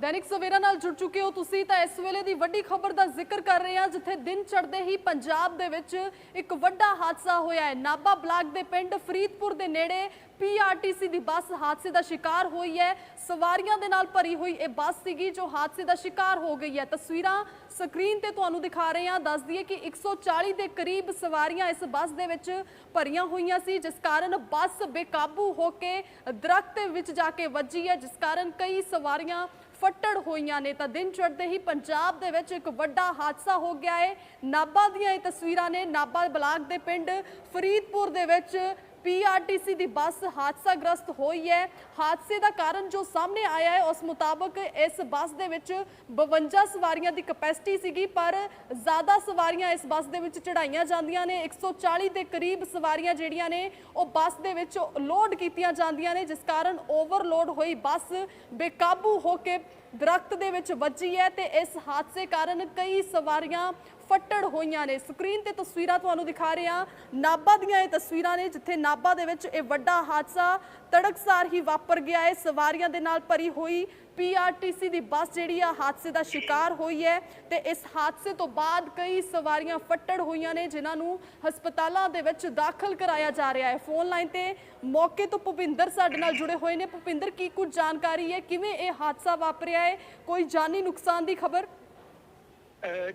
ਦੈਨਿਕ ਸਵੇਰਾ ਨਾਲ ਜੁੜ ਚੁੱਕੇ ਹੋ ਤੁਸੀਂ ਤਾਂ ਇਸ ਵੇਲੇ ਦੀ ਵੱਡੀ ਖਬਰ ਦਾ ਜ਼ਿਕਰ ਕਰ ਰਹੇ ਹਾਂ, ਜਿੱਥੇ ਦਿਨ ਚੜ੍ਹਦੇ ਹੀ ਪੰਜਾਬ ਦੇ ਵਿੱਚ ਇੱਕ ਵੱਡਾ ਹਾਦਸਾ ਹੋਇਆ ਹੈ। ਨਾਭਾ ਬਲਾਕ ਦੇ ਪਿੰਡ ਫਰੀਦਪੁਰ ਦੇ ਨੇੜੇ ਪੀਆਰਟੀਸੀ ਦੀ ਬੱਸ ਹਾਦਸੇ ਦਾ ਸ਼ਿਕਾਰ ਹੋਈ ਹੈ। ਸਵਾਰੀਆਂ ਦੇ ਨਾਲ ਭਰੀ ਹੋਈ ਇਹ ਬੱਸ ਸੀਗੀ ਜੋ ਹਾਦਸੇ ਦਾ ਸ਼ਿਕਾਰ ਹੋ ਗਈ ਹੈ। ਤਸਵੀਰਾਂ ਸਕਰੀਨ ਤੇ ਤੁਹਾਨੂੰ ਦਿਖਾ ਰਹੇ ਹਾਂ। ਦੱਸ ਦਈਏ ਕਿ 140 ਦੇ ਕਰੀਬ ਸਵਾਰੀਆਂ ਇਸ ਬੱਸ ਦੇ ਵਿੱਚ ਭਰੀਆਂ ਹੋਈਆਂ ਸੀ, ਜਿਸ ਕਾਰਨ ਬੱਸ ਬੇਕਾਬੂ ਹੋ ਕੇ ਦਰਖਤ ਦੇ ਵਿੱਚ ਜਾ ਕੇ ਵੱਜੀ ਹੈ, ਜਿਸ ਕਾਰਨ ਕਈ ਸਵਾਰੀਆਂ ਫੱਟੜ ਹੋਈਆਂ ਨੇ। ਤਾਂ ਦਿਨ ਚੜ੍ਹਦੇ ਹੀ ਪੰਜਾਬ ਦੇ ਵਿੱਚ ਇੱਕ ਵੱਡਾ ਹਾਦਸਾ ਹੋ ਗਿਆ ਹੈ। ਨਾਭਾ ਦੀਆਂ ਇਹ ਤਸਵੀਰਾਂ ਨੇ। ਨਾਭਾ ਬਲਾਕ ਦੇ ਪਿੰਡ ਫਰੀਦਪੁਰ ਦੇ ਵਿੱਚ ਪੀਆਰਟੀਸੀ ਦੀ ਬੱਸ ਹਾਦਸਾਗ੍ਰਸਤ ਹੋਈ ਹੈ। ਹਾਦਸੇ ਦਾ ਕਾਰਨ ਜੋ ਸਾਹਮਣੇ ਆਇਆ ਹੈ, ਉਸ ਮੁਤਾਬਕ ਇਸ ਬੱਸ ਦੇ ਵਿੱਚ 52 ਸਵਾਰੀਆਂ ਦੀ ਕਪੈਸਿਟੀ ਸੀਗੀ, ਪਰ ਜ਼ਿਆਦਾ ਸਵਾਰੀਆਂ ਇਸ ਬੱਸ ਦੇ ਵਿੱਚ ਚੜਾਈਆਂ ਜਾਂਦੀਆਂ ਨੇ। 140 ਦੇ ਕਰੀਬ ਸਵਾਰੀਆਂ ਜਿਹੜੀਆਂ ਨੇ, ਉਹ ਬੱਸ ਦੇ ਵਿੱਚ ਲੋਡ ਕੀਤੀਆਂ ਜਾਂਦੀਆਂ ਨੇ, ਜਿਸ ਕਾਰਨ ਓਵਰਲੋਡ ਹੋਈ ਬੱਸ ਬੇਕਾਬੂ ਹੋ ਕੇ ਦਰਖਤ ਦੇ ਵਿੱਚ ਵੱਜੀ ਹੈ ਤੇ ਇਸ ਹਾਦਸੇ ਕਾਰਨ ਕਈ ਸਵਾਰੀਆਂ ਫੱਟੜ ਹੋਈਆਂ ਨੇ। ਸਕਰੀਨ ਤੇ ਤਸਵੀਰਾਂ ਤੁਹਾਨੂੰ ਦਿਖਾ ਰਹੇ ਹਾਂ। ਨਾਭਾ ਦੀਆਂ ਇਹ ਤਸਵੀਰਾਂ ਨੇ, ਜਿੱਥੇ ਨਾਭਾ ਦੇ ਵਿੱਚ ਇਹ ਵੱਡਾ ਹਾਦਸਾ ਤੜਕਸਾਰ ਹੀ ਵਾਪਰ ਗਿਆ ਹੈ। ਸਵਾਰੀਆਂ ਦੇ ਨਾਲ ਭਰੀ ਹੋਈ ਪੀਆਰਟੀਸੀ ਦੀ ਬੱਸ ਜਿਹੜੀ ਆ, ਹਾਦਸੇ ਦਾ ਸ਼ਿਕਾਰ ਹੋਈ ਹੈ ਤੇ ਇਸ ਹਾਦਸੇ ਤੋਂ ਬਾਅਦ ਕਈ ਸਵਾਰੀਆਂ ਫੱਟੜ ਹੋਈਆਂ ਨੇ, ਜਿਨ੍ਹਾਂ ਨੂੰ ਹਸਪਤਾਲਾਂ ਦੇ ਵਿੱਚ ਦਾਖਲ ਕਰਾਇਆ ਜਾ ਰਿਹਾ ਹੈ। ਫੋਨ ਲਾਈਨ ਤੇ ਮੌਕੇ ਤੋਂ ਭੁਪਿੰਦਰ ਸਾਡੇ ਨਾਲ ਜੁੜੇ ਹੋਏ ਨੇ। ਭੁਪਿੰਦਰ, ਕੀ ਕੁਝ ਜਾਣਕਾਰੀ ਹੈ? ਕਿਵੇਂ ਇਹ ਹਾਦਸਾ ਵਾਪਰਿਆ ਹੈ? ਕੋਈ ਜਾਨੀ ਨੁਕਸਾਨ ਦੀ ਖਬਰ?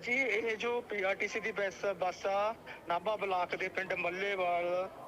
ਜੀ ਇਹ ਜੋ ਪੀਆਰਟੀਸੀ ਦੀ ਬੱਸ ਬੱਸ ਆ ਨਾਭਾ ਬਲਾਕ ਦੇ ਪਿੰਡ ਮੱਲੇਵਾਲ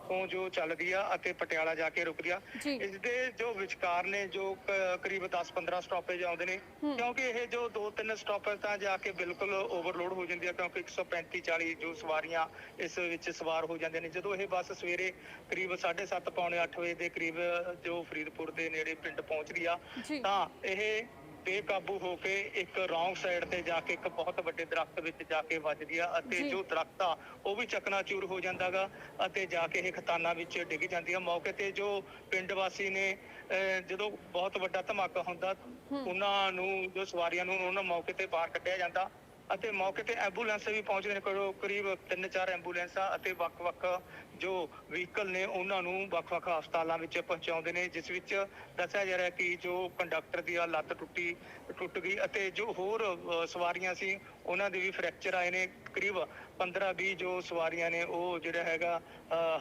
ਤੋਂ ਜੋ ਚੱਲਦੀ ਆ ਅਤੇ ਪਟਿਆਲਾ ਜਾ ਕੇ ਰੁਕਦੀ ਆ। ਇਸ ਦੇ ਜੋ ਵਿਚਕਾਰ ਨੇ ਜੋ ਕਰੀਬ 10-15 ਸਟਾਪੇਜ ਆਉਂਦੇ ਨੇ ਕਿਉਂਕਿ ਇਹ ਜੋ ਦੋ ਤਿੰਨ ਸਟਾਪੇਜ ਤਾਂ ਜਾ ਕੇ ਬਿਲਕੁਲ ਓਵਰਲੋਡ ਹੋ ਜਾਂਦੀ ਆ ਕਿਉਂਕਿ 135 40 ਜੋ ਸਵਾਰੀਆਂ ਇਸ ਵਿੱਚ ਸਵਾਰ ਹੋ ਜਾਂਦੇ ਨੇ ਜਦੋਂ ਇਹ ਬੱਸ ਸਵੇਰੇ ਕਰੀਬ 7:30 ਪੌਣੇ 8 ਵਜੇ ਦੇ ਕਰੀਬ ਜੋ ਫਰੀਦਪੁਰ ਦੇ ਨੇੜੇ ਪਿੰਡ ਪਹੁੰਚਦੀ ਆ। ਤਾਂ ਇਹ ਬੇਕਾਬੂ ਹੋ ਕੇ ਇੱਕ ਰੌਂਗ ਸਾਈਡ ਤੇ ਜਾ ਕੇ ਇੱਕ ਬਹੁਤ ਵੱਡੇ ਦਰਖਤ ਵਿੱਚ ਜਾ ਕੇ ਵੱਜਦੀ ਆ ਅਤੇ ਜੀ। ਦਰਖਤ ਆ ਉਹ ਵੀ ਚਕਨਾਚੂਰ ਹੋ ਜਾਂਦਾਗਾ ਅਤੇ ਜਾ ਕੇ ਇਹ ਖਤਾਨਾਂ ਵਿੱਚ ਡਿੱਗ ਜਾਂਦੀ ਆ ਮੌਕੇ ਤੇ ਜੋ ਪਿੰਡ ਵਾਸੀ ਨੇ ਅਹ, ਜਦੋਂ ਬਹੁਤ ਵੱਡਾ ਧਮਾਕਾ ਹੁੰਦਾ ਉਹਨਾਂ ਨੂੰ ਜੋ ਸਵਾਰੀਆਂ ਨੂੰ ਉਹਨਾਂ ਮੌਕੇ ਤੇ ਬਾਹਰ ਕੱਢਿਆ ਜਾਂਦਾ। ਅਤੇ ਮੌਕੇ ਤੇ ਐਂਬੂਲੈਂਸ ਵੀ ਪਹੁੰਚਦੇ ਨੇ। ਕਰੋ ਕਰੀਬ 3-4 ਐਂਬੂਲੈਂਸਾਂ ਅਤੇ ਵੱਖ-ਵੱਖ ਜੋ ਵਹੀਕਲ ਨੇ ਉਹਨਾਂ ਨੂੰ ਵੱਖ-ਵੱਖ ਹਸਪਤਾਲਾਂ ਵਿੱਚ ਪਹੁੰਚਾਉਂਦੇ ਨੇ ਜਿਸ ਵਿੱਚ ਦੱਸਿਆ ਜਾ ਰਿਹਾ ਕਿ ਜੋ ਕੰਡਕਟਰ ਦੀ ਆ ਲੱਤ ਟੁੱਟੀ ਟੁੱਟ ਗਈ ਅਤੇ ਜੋ ਹੋਰ ਸਵਾਰੀਆਂ ਸੀ ਉਹਨਾਂ ਦੇ ਵੀ ਫ੍ਰੈਕਚਰ ਆਏ ਨੇ। ਕਰੀਬ 15-20 ਜੋ ਸਵਾਰੀਆਂ ਨੇ ਉਹ ਜਿਹੜਾ ਹੈਗਾ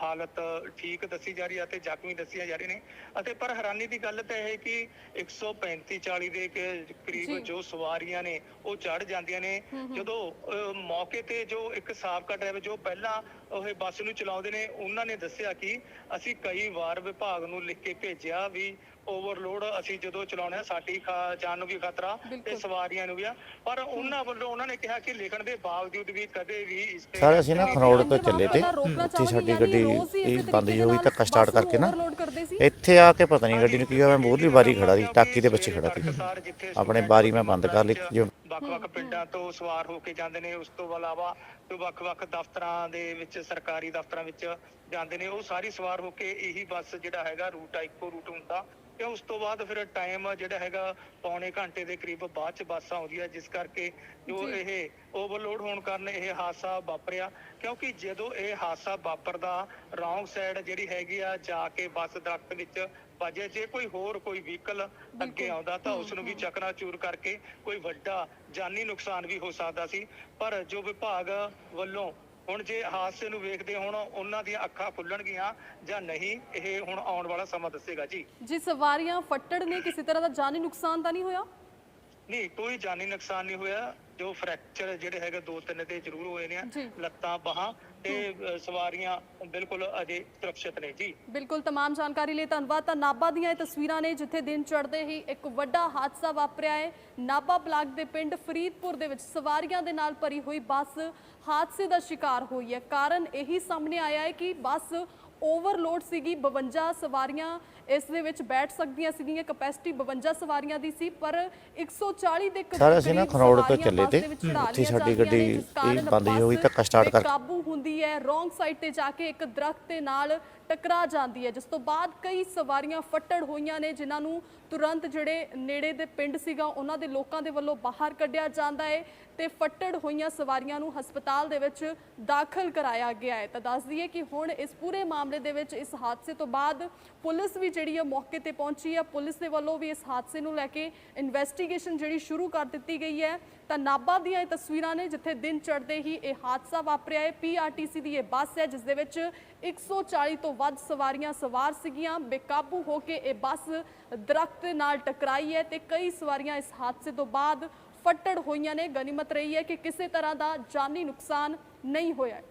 ਹਾਲਤ ਠੀਕ ਦੱਸੀ ਜਾ ਰਹੀ ਹੈ ਅਤੇ ਜ਼ਖਮੀ ਦੱਸੀਆਂ ਜਾ ਰਹੇ ਨੇ। ਅਤੇ ਪਰ ਹੈਰਾਨੀ ਦੀ ਗੱਲ ਤਾਂ ਇਹ ਹੈ ਕਿ 135 40 ਦੇ ਕਰੀਬ। ਜੋ। ਸਵਾਰੀਆਂ ਨੇ ਉਹ ਚੜ ਜਾਂਦੀਆਂ ਨੇ। ਜਦੋਂ ਮੌਕੇ ਤੇ ਜੋ ਇੱਕ ਸਾਬਕਾ ਡਰਾਈਵਰ ਜੋ ਪਹਿਲਾਂ ਉਹ ਬੱਸ ਨੂੰ ਚਲਾਉਂਦੇ ਨੇ ਉਹਨਾਂ ਨੇ ਦੱਸਿਆ ਕਿ ਅਸੀਂ ਕਈ ਵਾਰ ਵਿਭਾਗ ਨੂੰ ਲਿਖ ਕੇ ਭੇਜਿਆ ਵੀ ਓਵਰਲੋਡ ਅਸੀਂ ਜਦੋਂ ਚਲਾਉਣਾ ਸਾਡੀ ਖਾ- ਜਾਨ ਨੂੰ ਵੀ ਖਤਰਾ ਤੇ। ਸਵਾਰੀਆਂ ਨੂੰ ਵੀ ਆ। ਪਰ ਉਹਨਾਂ ਵੱਲੋਂ ਉਹਨਾਂ ਨੇ ਕਿਹਾ ਕਿ ਲਿਖਣ ਦੇ ਬਾਵਜੂਦ ਵੀ ਕਦੇ ਵੀ ਇਸ ਤੇ ਸਰ ਅਸੀਂ ਨਾ ਖਰੋੜ ਤੋਂ ਚੱਲੇ ਤੇ ਉੱਥੇ ਸਾਡੀ ਗੱਡੀ ਇਹ ਬੰਦ ਹੋ ਗਈ ਧੱਕਾ ਸਟਾਰਟ ਕਰਕੇ ਨਾ। overload ਕਰਦੇ ਸੀ। ਇੱਥੇ ਆ ਕੇ ਪਤਾ ਨਹੀਂ ਗੱਡੀ ਨੂੰ ਕੀ ਹੋਇਆ ਮੈਂ ਮੂਹਰਲੀ ਬਾਰੀ ਖੜਾ ਸੀ ਟਾਕੀ ਦੇ ਪਿੱਛੇ ਖੜਾ ਸੀ। ਆਪਣੇ ਬਾਰੀ ਮੈਂ ਬੰਦ ਕਰ ਲਈ ਜੋ ਵੱਖ-ਵੱਖ ਪਿੰਡਾਂ ਤੋਂ ਸਵਾਰ ਹੋ ਕੇ ਜਾਂਦੇ ਨੇ ਉਸ ਤੋਂ ਇਲਾਵਾ ਜੋ ਵੱਖ-ਵੱਖ ਦਫ਼ਤਰਾਂ ਦੇ ਵਿੱਚ ਸਰਕਾਰੀ ਦਫ਼ਤਰਾਂ ਵਿੱਚ ਜਾਂਦੇ ਨੇ ਉਹ ਸਾਰੀ ਸਵਾਰ ਹੋ ਕੇ ਇਹੀ ਬੱਸ ਜਿਹੜਾ ਹੈਗਾ ਰੂਟ ਆ ਇੱਕੋ ਰੂਟ ਹੁੰਦਾ। ਤੇ ਉਸ ਤੋਂ ਬਾਅਦ ਫਿਰ ਟਾਈਮ ਜਿਹੜਾ ਹੈਗਾ ਪੌਣੇ ਘੰਟੇ ਦੇ ਕਰੀਬ ਬਾਅਦ ਚ ਬੱਸ ਆਉਂਦੀ ਹੈ ਜਿਸ ਕਰਕੇ ਜੋ। ਇਹ ਓਵਰਲੋਡ ਹੋਣ ਕਾਰਨ ਇਹ ਹਾਦਸਾ ਵਾਪਰਿਆ। ਕਿਉਂਕਿ ਜਦੋਂ ਇਹ ਹਾਦਸਾ ਵਾਪਰਦਾ ਰੌਂਗ ਸਾਈਡ ਜਿਹੜੀ ਹੈਗੀ ਆ ਜਾ ਕੇ ਬੱਸ ਦਰਖਤ ਵਿੱਚ ਵੱਜੇ ਜੇ ਕੋਈ ਹੋਰ ਕੋਈ ਵਹੀਕਲ ਅੱਗੇ ਆਉਂਦਾ ਤਾਂ ਉਸ ਨੂੰ ਵੀ ਚਕਨਾਚੂਰ ਕਰਕੇ ਕੋਈ ਵੱਡਾ ਜਾਨੀ ਨੁਕਸਾਨ ਵੀ ਹੋ ਸਕਦਾ ਸੀ। ਪਰ ਜੋ ਵਿਭਾਗ ਵੱਲੋਂ ਹੁਣ ਜੇ ਹਾਦਸੇ ਨੂੰ ਵੇਖਦੇ ਹੁਣ ਉਹਨਾਂ ਦੀਆਂ ਅੱਖਾਂ ਖੁੱਲਣਗੀਆਂ ਜਾਂ ਨਹੀਂ ਇਹ ਹੁਣ ਆਉਣ ਵਾਲਾ ਸਮਾਂ ਦੱਸੇਗਾ ਜੀ। ਜੀ ਸਵਾਰੀਆਂ ਫੱਟੜ ਨੇ ਕਿਸੇ ਤਰ੍ਹਾਂ ਦਾ ਜਾਨੀ ਨੁਕਸਾਨ ਤਾਂ ਨਹੀਂ ਹੋਇਆ? ਨਹੀਂ ਕੋਈ ਜਾਨੀ ਨੁਕਸਾਨ ਨਹੀਂ ਹੋਇਆ ਜੋ ਫ੍ਰੈਕਚਰ ਜਿਹੜੇ ਹੈਗੇ ਦੋ ਤਿੰਨ ਤੇ ਜ਼ਰੂਰ ਹੋਏ ਨੇ ਜੀ। ਲੱਤਾਂ ਬਾਹਾਂ ਤੇ ਅ, ਸਵਾਰੀਆਂ ਬਿਲਕੁਲ ਅਜੇ ਸੁਰੱਖਿਅਤ ਨੇ ਜੀ ਬਿਲਕੁਲ तमाम ਜਾਣਕਾਰੀ ਲਈ ਧੰਨਵਾਦ ਤਾਂ ਨਾਭਾ ਦੀਆਂ ਇਹ ਤਸਵੀਰਾਂ ਨੇ ਜਿੱਥੇ ਦਿਨ ਚੜ੍ਹਦੇ ਹੀ ਇੱਕ ਵੱਡਾ ਹਾਦਸਾ ਵਾਪਰਿਆ ਹੈ ਨਾਭਾ ਬਲਾਕ ਦੇ ਪਿੰਡ ਫਰੀਦਪੁਰ ਦੇ ਵਿੱਚ ਸਵਾਰੀਆਂ ਦੇ ਨਾਲ ਭਰੀ ਹੋਈ ਬੱਸ ਹਾਦਸੇ ਦਾ ਸ਼ਿਕਾਰ ਹੋਈ ਹੈ ਕਾਰਨ ਇਹੀ ਸਾਹਮਣੇ ਆਇਆ ਹੈ ਕਿ ਬੱਸ ਓਵਰਲੋਡ ਸੀਗੀ 52 ਸਵਾਰੀਆਂ ਇਸ ਦੇ ਵਿੱਚ ਬੈਠ ਸਕਦੀਆਂ ਸੀਗੀਆਂ ਕਪੈਸਿਟੀ 52 ਸਵਾਰੀਆਂ ਦੀ ਸੀ ਪਰ 140 ਦੇ ਕਰੀਬ ਸਰ, ਅਸੀਂ ਨਾ ਖਰੋੜ ਤੋਂ ਚੱਲੇ ਤੇ, ਉੱਥੇ ਸਾਡੀ ਗੱਡੀ ਇਹ ਬੰਦ ਹੋ ਗਈ, ਧੱਕਾ start ਕਰਕੇ। ਕਾਬੂ ਹੁੰਦੀ ਹੈ ਰੋਂਗ ਸਾਈਡ ਤੇ ਜਾ ਕੇ ਇੱਕ ਦਰਖਤ ਦੇ ਨਾਲ ਟਕਰਾ ਜਾਂਦੀ ਹੈ, ਜਿਸ ਤੋਂ ਬਾਅਦ ਕਈ ਸਵਾਰੀਆਂ ਫੱਟੜ ਹੋਈਆਂ ਨੇ, ਜਿਨ੍ਹਾਂ ਨੂੰ ਤੁਰੰਤ ਜਿਹੜੇ ਨੇੜੇ ਦੇ ਪਿੰਡ ਸੀਗਾ, ਉਹਨਾਂ ਦੇ ਲੋਕਾਂ ਦੇ ਵੱਲੋਂ ਬਾਹਰ ਕੱਢਿਆ ਜਾਂਦਾ ਹੈ ਤੇ ਫੱਟੜ ਹੋਈਆਂ ਸਵਾਰੀਆਂ ਨੂੰ ਹਸਪਤਾਲ ਦੇ ਵਿੱਚ ਦਾਖਲ ਕਰਾਇਆ ਗਿਆ ਹੈ। ਤਾਂ ਦੱਸ ਦਈਏ ਕਿ ਹੁਣ ਇਸ ਪੂਰੇ ਮਾਮਲੇ ਦੇ ਵਿੱਚ ਇਸ ਹਾਦਸੇ ਤੋਂ ਬਾਅਦ ਪੁਲਿਸ ਵੀ ਜਿਹੜੀ ਹੈ ਮੌਕੇ ਤੇ ਪਹੁੰਚੀ ਹੈ। ਪੁਲਿਸ ਦੇ ਵੱਲੋਂ ਵੀ ਇਸ ਹਾਦਸੇ ਨੂੰ ਲੈ ਕੇ ਇਨਵੈਸਟੀਗੇਸ਼ਨ ਜਿਹੜੀ ਸ਼ੁਰੂ ਕਰ ਦਿੱਤੀ ਗਈ ਹੈ। ਤਾਂ ਨਾਭਾ ਦੀਆਂ ਇਹ ਤਸਵੀਰਾਂ ਨੇ, ਜਿੱਥੇ ਦਿਨ ਚੜ੍ਹਦੇ ਹੀ ਇਹ ਹਾਦਸਾ ਵਾਪਰਿਆ ਹੈ। ਪੀਆਰਟੀਸੀ ਦੀ ਇਹ ਬੱਸ ਹੈ, ਜਿਸ ਦੇ ਵਿੱਚ 140 ਤੋਂ ਵੱਧ ਸਵਾਰੀਆਂ ਸਵਾਰ ਸੀਗੀਆਂ, ਬੇਕਾਬੂ ਹੋ ਕੇ ਇਹ ਬੱਸ ਦਰਖਤ ਨਾਲ ਟਕਰਾਈ ਹੈ ਤੇ ਕਈ ਸਵਾਰੀਆਂ ਇਸ ਹਾਦਸੇ ਤੋਂ ਬਾਅਦ ਫੱਟੜ ਹੋਈਆਂ ਨੇ। ਗਨੀਮਤ ਰਹੀ ਹੈ ਕਿ ਕਿਸੇ ਤਰ੍ਹਾਂ ਦਾ ਜਾਨੀ ਨੁਕਸਾਨ ਨਹੀਂ ਹੋਇਆ